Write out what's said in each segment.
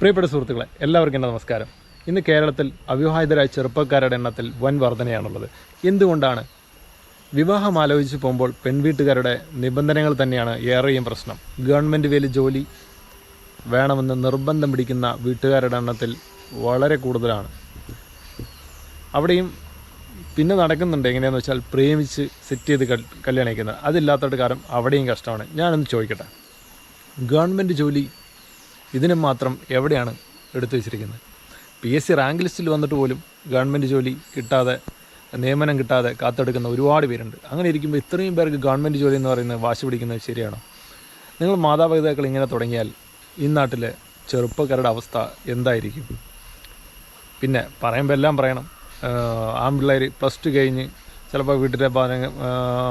പ്രിയപ്പെട്ട സുഹൃത്തുക്കളെ എല്ലാവർക്കും എന്റെ നമസ്കാരം. ഇന്ന് കേരളത്തിൽ അവിവാഹിതരായ ചെറുപ്പക്കാരുടെ എണ്ണത്തിൽ വൻ വർധനയാണുള്ളത്. എന്തുകൊണ്ടാണ്? വിവാഹം ആലോചിച്ച് പോകുമ്പോൾ പെൺവീട്ടുകാരുടെ നിബന്ധനകൾ തന്നെയാണ് ഏറെയും പ്രശ്നം. ഗവൺമെന്റ് വേലി ജോലി വേണമെന്ന് നിർബന്ധം പിടിക്കുന്ന വീട്ടുകാരുടെ എണ്ണത്തിൽ വളരെ കൂടുതലാണ്. അവിടെയും പിന്നെ നടക്കുന്നുണ്ട് എങ്ങനെയാണെന്ന് വെച്ചാൽ പ്രേമിച്ച് സെറ്റ് ചെയ്ത് കല്യാണിക്കുന്നത്. അതില്ലാത്തത് കാരണം അവിടെയും കഷ്ടമാണ്. ഞാനൊന്ന് ചോദിക്കട്ടെ? ഗവൺമെന്റ് ജോലി ഇതിന് മാത്രം എവിടെയാണ് എടുത്തു വെച്ചിരിക്കുന്നത്? പി എസ് സി റാങ്ക് ലിസ്റ്റിൽ വന്നിട്ട് പോലും ഗവൺമെന്റ് ജോലി കിട്ടാതെ നിയമനം കിട്ടാതെ കാത്തെടുക്കുന്ന ഒരുപാട് പേരുണ്ട്. അങ്ങനെ ഇരിക്കുമ്പോൾ ഇത്രയും പേർക്ക് ഗവൺമെന്റ് ജോലി എന്ന് പറയുന്നത് വാശി പിടിക്കുന്നത് ശരിയാണോ? നിങ്ങൾ മാതാപിതാക്കൾ ഇങ്ങനെ തുടങ്ങിയാൽ ഈ നാട്ടിലെ ചെറുപ്പക്കാരുടെ അവസ്ഥ എന്തായിരിക്കും? പിന്നെ പറയുമ്പോൾ എല്ലാം പറയണം. ആൺപിള്ളേർ പ്ലസ് ടു കഴിഞ്ഞ് ചിലപ്പോൾ വീട്ടിലെ ബാധ-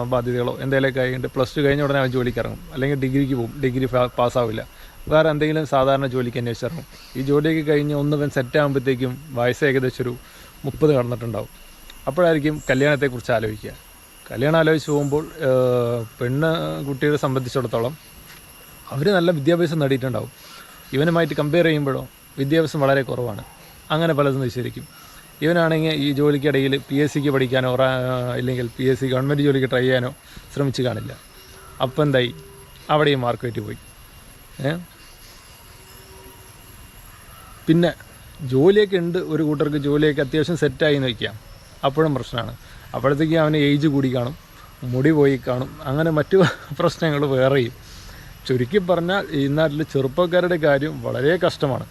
ബാധ്യതകളോ എന്തെങ്കിലുമൊക്കെ ആയിട്ട് പ്ലസ് ടു കഴിഞ്ഞ ഉടനെ അവൻ ജോലിക്ക് ഇറങ്ങും. അല്ലെങ്കിൽ ഡിഗ്രിക്ക് പോകും. ഡിഗ്രി പാസ്സാവില്ല. വേറെ എന്തെങ്കിലും സാധാരണ ജോലിക്ക് അന്വേഷിച്ചിറങ്ങും ഈ ജോലിയൊക്കെ കഴിഞ്ഞ് ഒന്ന് സെറ്റ് ആകുമ്പോഴത്തേക്കും വയസ്സ് ഏകദേശം ഒരു മുപ്പത് കടന്നിട്ടുണ്ടാവും. അപ്പോഴായിരിക്കും കല്യാണത്തെക്കുറിച്ച് ആലോചിക്കുക. കല്യാണം ആലോചിച്ച് പോകുമ്പോൾ പെണ്ണ് കുട്ടികളെ സംബന്ധിച്ചിടത്തോളം അവർ നല്ല വിദ്യാഭ്യാസം നേടിയിട്ടുണ്ടാവും. ഇവനുമായിട്ട് കമ്പയർ ചെയ്യുമ്പോഴോ വിദ്യാഭ്യാസം വളരെ കുറവാണ്. അങ്ങനെ പലതും നിശ്ചയിരിക്കും ഇവനാണെങ്കിൽ ഈ ജോലിക്കിടയിൽ പി എസ് സിക്ക് പഠിക്കാനോ ഇല്ലെങ്കിൽ പി എസ് സി ഗവൺമെന്റ് ജോലിക്ക് ട്രൈ ചെയ്യാനോ ശ്രമിച്ചു കാണില്ല. അപ്പം എന്തായി? അവിടെയും മാർക്ക് വെറ്റി പോയി. പിന്നെ ജോലിയൊക്കെ ഉണ്ട് ഒരു കൂട്ടർക്ക് ജോലിയൊക്കെ അത്യാവശ്യം സെറ്റായി വയ്ക്കാം. അപ്പോഴും പ്രശ്നമാണ്. അപ്പോഴത്തേക്ക് അവന് ഏജ് കൂടി കാണും മുടി പോയി കാണും അങ്ങനെ മറ്റു പ്രശ്നങ്ങൾ വേറെയും. ചുരുക്കി പറഞ്ഞാൽ ഈ നാട്ടിൽ ചെറുപ്പക്കാരുടെ കാര്യം വളരെ കഷ്ടമാണ്.